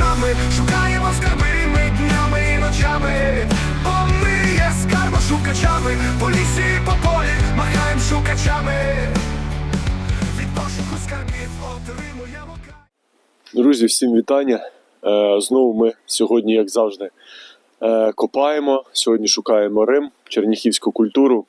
очами, шукаємо скарби ми днями і ночами, бо ми є скарбошукачами, по лісі по полі махаєм шукачами. Від пошуку скарбів отримуємо. Друзі, всім вітання. Е, Знову ми сьогодні, як завжди, е, копаємо. Сьогодні шукаємо Рим, черніхівську культуру.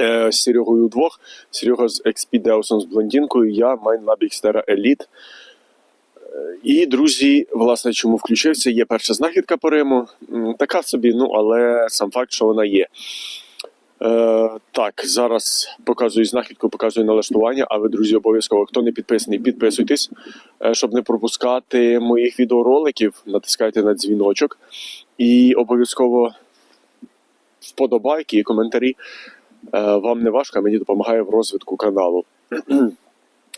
Е, З Серегою удвох. Серега з XP Деусон з блондинкою, я Майнлаб Xterra Elite. І, друзі, власне, чому включився? Є перша знахідка по Риму. Така собі, ну, але сам факт, що вона є. Е, так, зараз показую знахідку, показую налаштування. А ви, друзі, обов'язково, хто не підписаний, підписуйтесь, е, щоб не пропускати моїх відеороликів. Натискайте на дзвіночок. І обов'язково вподобайки і коментарі. Е, вам не важко, мені допомагає в розвитку каналу.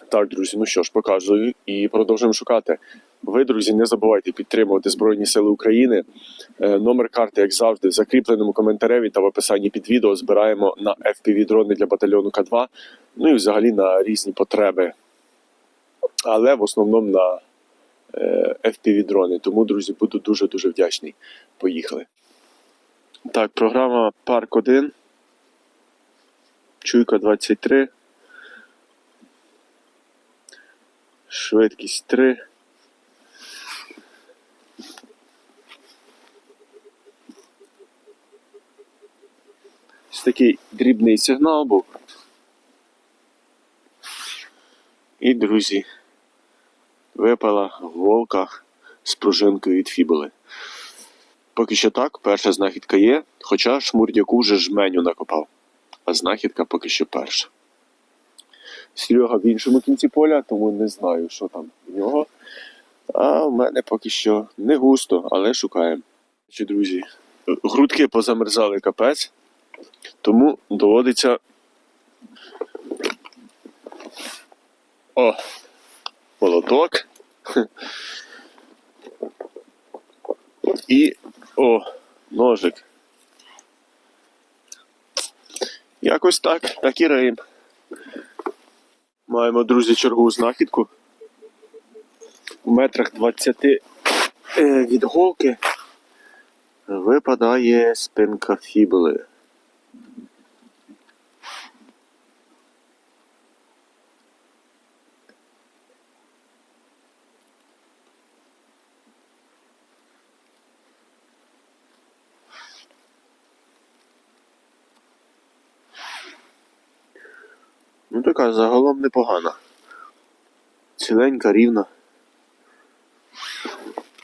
Так, друзі, ну що ж, показую і продовжуємо шукати. Ви, друзі, не забувайте підтримувати Збройні Сили України. Е, Номер карти, як завжди, в закріпленому коментареві та в описанні під відео збираємо на FPV-дрони для батальйону К2, ну і взагалі на різні потреби. Але в основному на е, FPV-дрони. Тому, друзі, буду дуже-дуже вдячний. Поїхали. Так, програма Парк 1. Чуйка 23. Швидкість 3. Ось такий дрібний сигнал був. І, друзі, випала волка з пружинкою від фібули. Поки що так, перша знахідка є, хоча шмурдяку вже жменю накопав, а знахідка поки що перша. Серега в іншому кінці поля, тому не знаю, що там в нього. А в мене поки що не густо, але шукаємо. Чи, друзі, грудки позамерзали капець. Тому доводиться. О! Молоток. І. О, ножик. Якось так, так і рейм. Маємо, друзі, чергову знахідку. У метрах 20 е, від голки випадає спинка фібули. Ну така загалом непогана. Ціленька, рівна.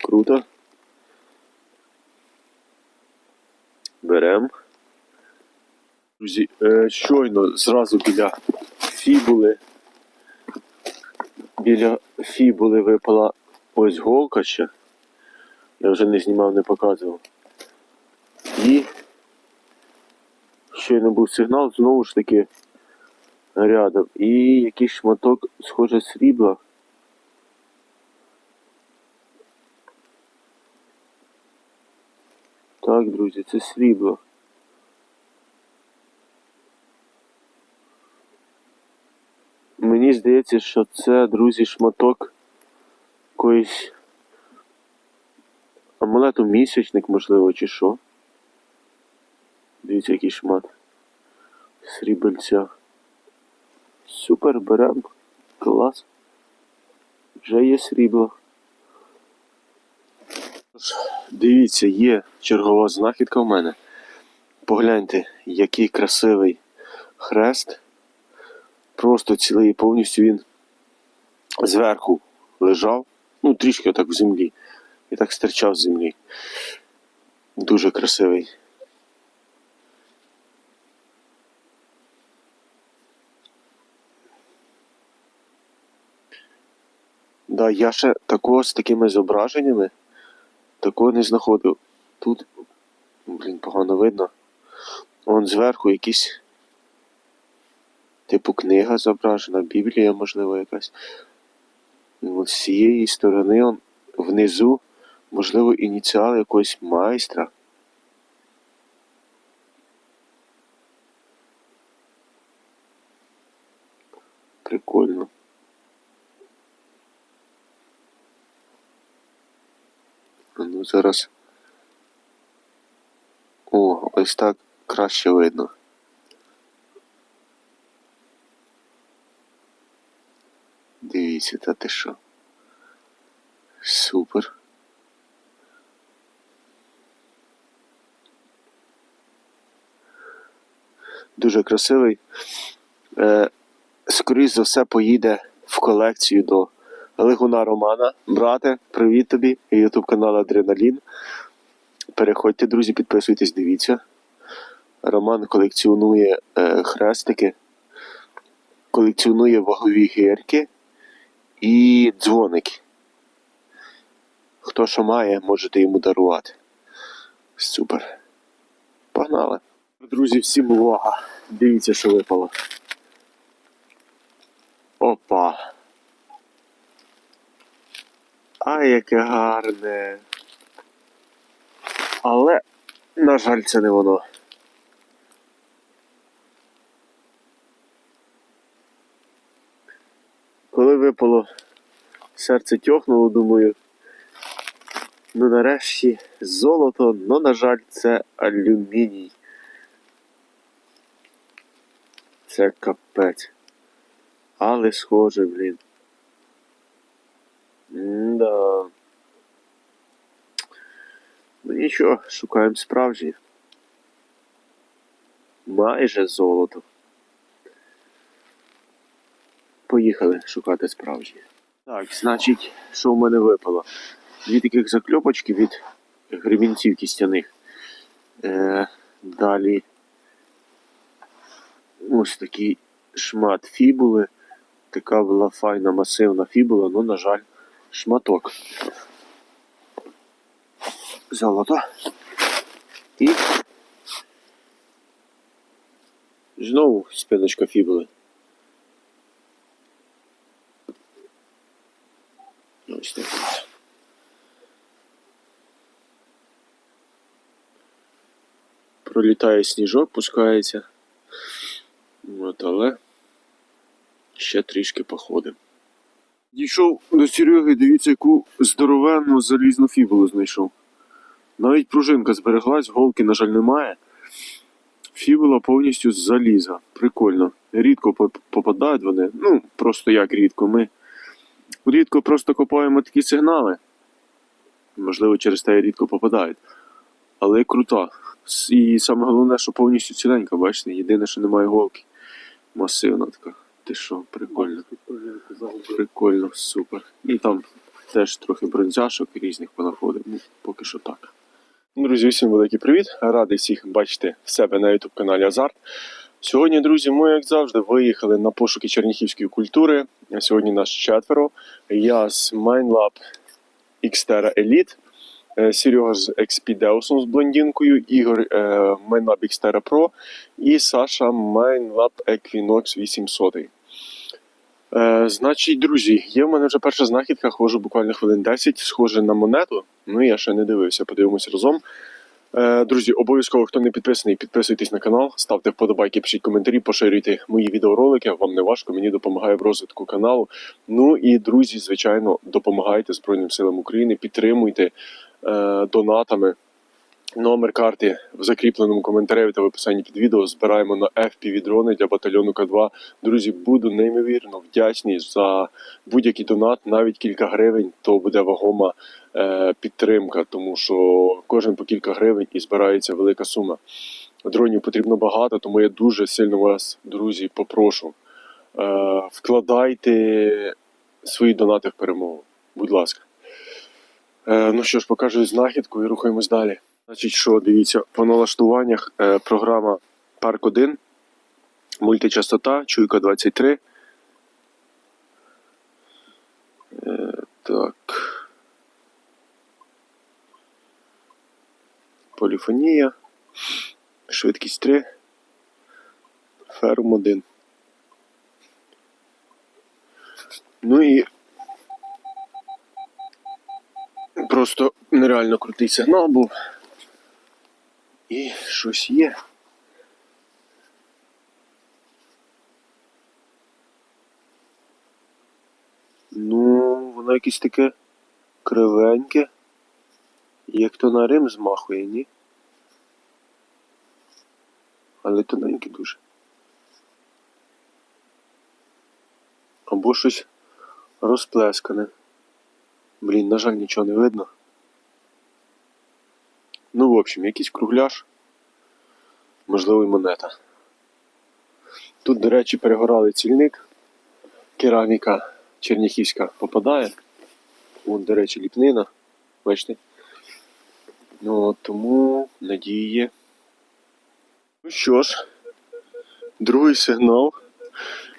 Круто. Берем. Друзі, е, щойно зразу біля фібули. Біля фібули випала ось голка ще. Я вже не знімав, не показував. І щойно був сигнал, знову ж таки рядом. І якийсь шматок, схоже, срібла. Так, друзі, це срібло. Мені здається, що це, друзі, шматок якоїсь амулету місячник, можливо, чи що. Дивіться, який шмат. Срібельця. Супер, берем. Клас. Вже є срібло. Дивіться, є чергова знахідка в мене. Погляньте, який красивий хрест. Просто цілий повністю він зверху лежав, ну трішки отак в землі. І так стирчав з землі. Дуже красивий. Да, я ще такого з такими зображеннями такого не знаходив. Тут, блін, погано видно. Вон зверху якісь. Типу книга зображена, Біблія, можливо, якась. От з цієї сторони он, внизу, можливо, ініціал якогось майстра. Прикольно. Ну, зараз. О, ось так краще видно. Дивіться, та ти що. Супер. Дуже красивий. Е, скоріш за все, поїде в колекцію до Лигуна Романа. Брате, привіт тобі. Ютуб канал Адреналін. Переходьте, друзі, підписуйтесь, дивіться. Роман колекціонує е, хрестики, колекціонує вагові гірки і дзвоники. Хто що має, можете йому дарувати. Супер. Погнали. Друзі, всім увага. Дивіться, що випало. Опа. А яке гарне. Але, на жаль, це не воно. Коли випало, серце тьохнуло, думаю. Ну нарешті золото, ну, на жаль, це алюміній. Це капець. Але схоже, блін. Да. Ну нічого, шукаємо справжнє. Майже золото. Поїхали шукати справжнє. Так, значить, що в мене випало? Дві таких закльопочки від гребінців кістяних. Е, далі ось такий шмат фібули. Така була файна масивна фібула, ну, на жаль, шматок. Золото. І знову спиночка фібули. Ось так. Пролітає сніжок, пускається. От, але ще трішки походимо. Дійшов до Сереги, дивіться, яку здоровенну залізну фібулу знайшов. Навіть пружинка збереглась, голки, на жаль, немає. Фібула повністю з заліза. Прикольно. Рідко попадають вони. Ну, просто як рідко. Ми рідко просто копаємо такі сигнали. Можливо, через те рідко попадають. Але крута. І саме головне, що повністю ціленька, бачите, єдине, що немає голки. Масивна така. Ти що, прикольно. Прикольно, супер. І там теж трохи бронзяшок різних понаходив. Ну, поки що так. Друзі, всім великий привіт. Радий всіх бачити себе на youtube каналі Азарт. Сьогодні, друзі, ми, як завжди, виїхали на пошуки черніхівської культури. Сьогодні нас четверо. Я з MindLab Xterra Elite, е, Серега з XP Deusом з блондинкою, Ігор е, MindLab Xterra Pro і Саша MindLab Equinox 800. Е, значить, друзі, є в мене вже перша знахідка, ходжу буквально хвилин 10, схоже на монету. Ну я ще не дивився, подивимося разом. Е, друзі, обов'язково, хто не підписаний, підписуйтесь на канал, ставте вподобайки, пишіть коментарі, поширюйте мої відеоролики. Вам не важко, мені допомагає в розвитку каналу. Ну і друзі, звичайно, допомагайте Збройним силам України, підтримуйте е, донатами. Номер карти в закріпленому коментарі та в описанні під відео збираємо на FPV дрони для батальйону К2. Друзі, буду неймовірно вдячний за будь-який донат, навіть кілька гривень, то буде вагома е, підтримка, тому що кожен по кілька гривень і збирається велика сума. Дронів потрібно багато, тому я дуже сильно вас, друзі, попрошу. Е, вкладайте свої донати в перемогу. Будь ласка. Е, ну що ж, покажу знахідку і рухаємось далі. Значить, що дивіться, по налаштуваннях е, програма Парк 1, мультичастота, чуйка 23. Е, так. Поліфонія. Швидкість 3. Ферм 1. Ну і просто нереально крутий сигнал був. І щось є. Ну, воно якесь таке кривеньке. Як то на Рим змахує, ні? Але тоненький дуже. Або щось розплескане. Блін, на жаль, нічого не видно. Общем, якийсь кругляш, можливо, і монета. Тут, до речі, перегорали цільник. Кераміка черніхівська попадає. Вон, до речі, ліпнина. Бачите? Ну, тому надії є. Ну що ж, другий сигнал.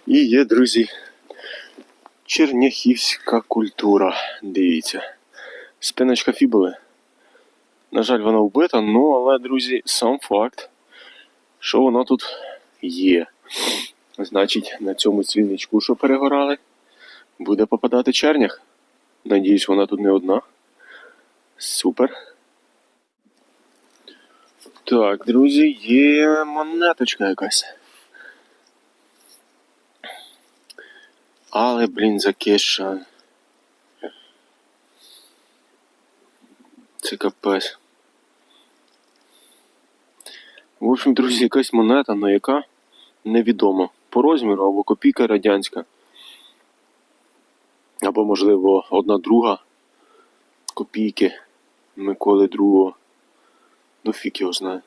І є, друзі, черняхівська культура. Дивіться. Спиночка фібули. На жаль, вона вбита, ну але, друзі, сам факт, що вона тут є. Значить, на цьому цвільничку, що перегорали, буде попадати чернях. Надіюсь, вона тут не одна. Супер. Так, друзі, є монеточка якась. Але, блін, закиша. Капець. В общем, друзі, якась монета, але яка невідома. По розміру або копійка радянська. Або, можливо, одна друга копійки Миколи II. Ну, фік його знає.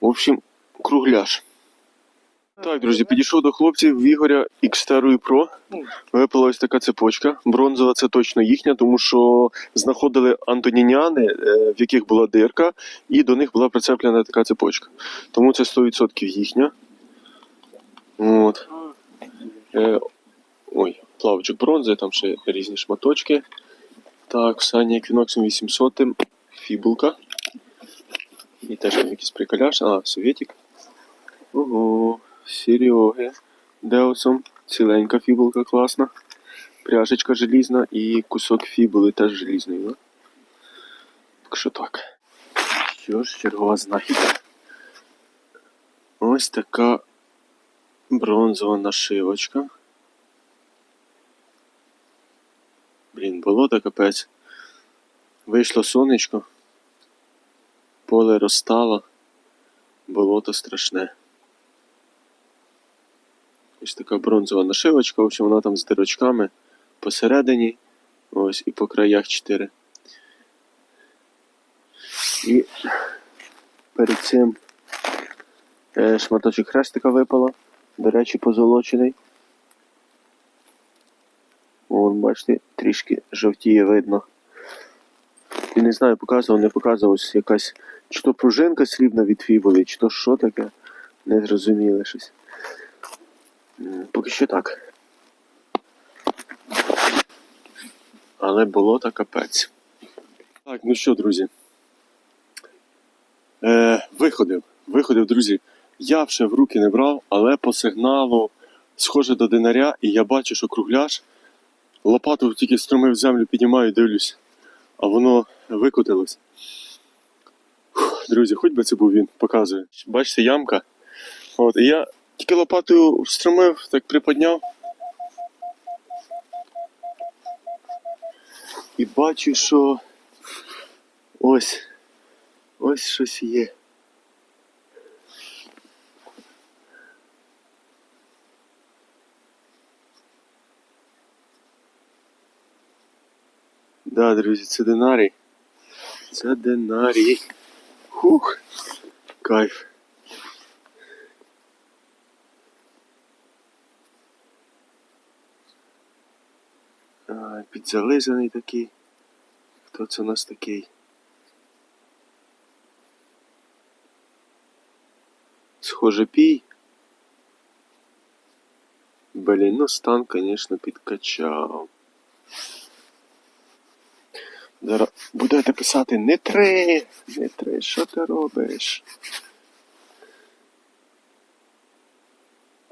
В общем, кругляш. Так, друзі, підійшов до хлопців в Ігоря Xterui Pro. Випала ось така цепочка. Бронзова це точно їхня, тому що знаходили антоніняни, е, в яких була дирка, і до них була прицеплена така цепочка. Тому це 100% їхня. От. Е, ой, плавчик бронзи, там ще різні шматочки. Так, Саня Equinox 800, фібулка. І теж там якийсь приколяш. А, Совєтік. Ого, Сереги. Деосом. Ціленька фібулка класна. Пряжечка желізна і кусок фібули теж желізний. Да? Так що так. Що ж, чергова знахідка. Ось така бронзова нашивочка. Блін, болото капець. Вийшло сонечко. Поле розстало. Болото страшне. Ось така бронзова нашивочка, в общем, вона там з дирочками посередині. Ось і по краях 4. І перед цим е, шматочок хрестика випало. До речі, позолочений. Вон, бачите, трішки жовтіє видно. І не знаю, показував, не показував ось якась чи то пружинка срібна від фібули, чи то що таке. Не зрозуміло щось. Поки що так. Але болото капець. Так, ну що, друзі. Е, виходив. Виходив, друзі. Я вже в руки не брав, але по сигналу схоже до динаря, і я бачу, що кругляш. Лопату тільки струмив землю, піднімаю, дивлюсь, а воно викотилось. Друзі, хоч би це був він, показує. Бачите, ямка. От, і я тільки лопатою встромив, так приподняв. І бачу, що ось, ось щось є. Да, друзі, це динарій. Це динарій. Хух. Кайф. А, підзализаний такий. Хто це у нас такий? Схоже, пій. Блін, ну стан, звісно, підкачав. Будете писати не три, не три, що ти робиш?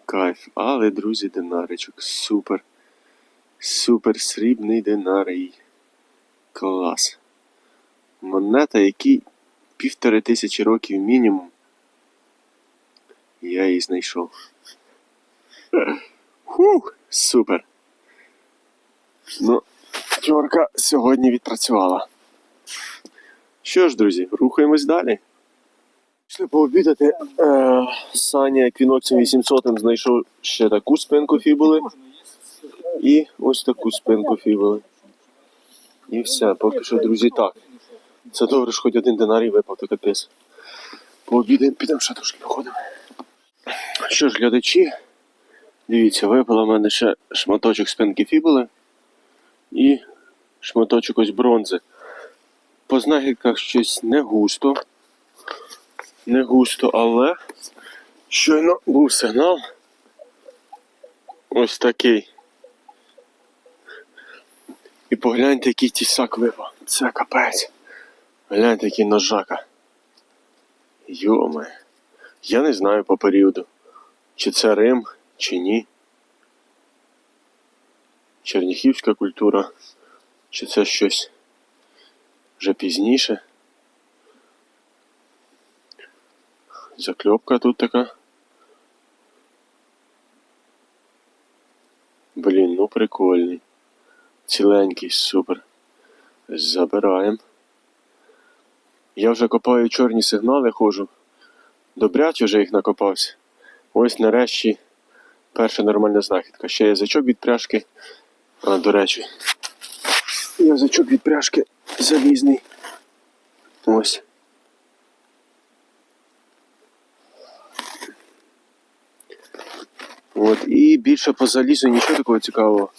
Кайф, але, друзі, динаричок, супер. Супер срібний динарій. Клас. Монета, якій півтори тисячі років мінімум. Я її знайшов. Фух, супер. Ну, Чорка сьогодні відпрацювала. Що ж, друзі, рухаємось далі. Пішли пообідати. Е, Саня Еквіноксом 800 знайшов ще таку спинку фібули. І ось таку спинку фібули. І все, поки що, друзі, так. Це добре, що хоч один динарій випав, то капець. Пообідаємо, підемо ще трошки походимо. Що ж, глядачі, дивіться, випала в мене ще шматочок спинки фібули і шматочок ось бронзи. По знахідках щось не густо. Не густо, але щойно був сигнал. Ось такий. І погляньте, який тісак випав. Це капець. Гляньте, який ножака. Йоме. Я не знаю по періоду. Чи це Рим, чи ні. Черніхівська культура, чи це щось вже пізніше. Закльопка тут така. Блін, ну прикольний. Ціленький, супер. Забираємо. Я вже копаю чорні сигнали, ходжу. Добряче вже їх накопався. Ось нарешті перша нормальна знахідка. Ще язичок від пряжки. А, до речі, язичок від пряжки залізний. Ось. От, і більше по залізу нічого такого цікавого.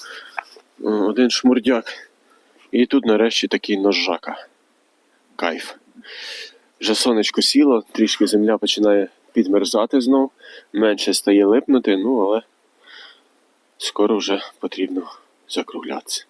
Один шмурдяк. І тут нарешті такий ножака. Кайф. Вже сонечко сіло, трішки земля починає підмерзати знов, менше стає липнути, ну але скоро вже потрібно закруглятися.